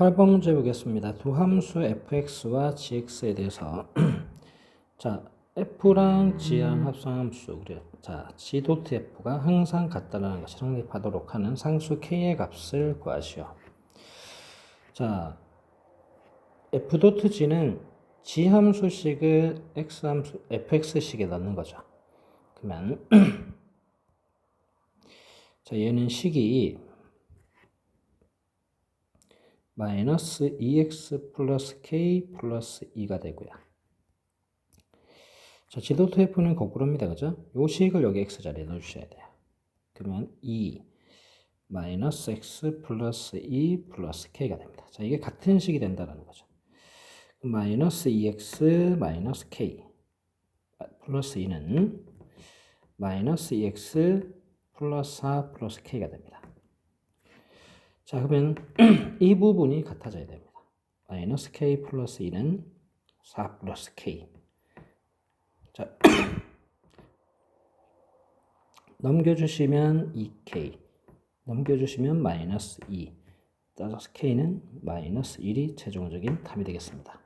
8번 문제 보겠습니다. 두 함수 fx와 gx에 대해서 자 f랑 g랑 합성 함수 그래 자 g 도트 f가 항상 같다라는 것을 성립하도록 하는 상수 k의 값을 구하시오. 자 f 도트 g는 g 함수식을 x 함수 fx식에 넣는 거죠. 그러면 자 얘는 식이 마이너스 2x 플러스 k 플러스 2가 되고요. 자, 지도토 f는 거꾸로입니다. 그죠? 요 식을 여기 x 자리에 넣어주셔야 돼요. 그러면 2 마이너스 x 플러스 2 플러스 k가 됩니다. 자, 이게 같은 식이 된다는 거죠. 마이너스 2x 마이너스 k 플러스 2는 마이너스 2x 플러스 4 플러스 k가 됩니다. 자, 그러면 이 부분이 같아져야 됩니다. 마이너스 k 플러스 2는 4 플러스 k. 자, 넘겨주시면 2k. 넘겨주시면 마이너스 2. 따라서 k는 마이너스 1이 최종적인 답이 되겠습니다.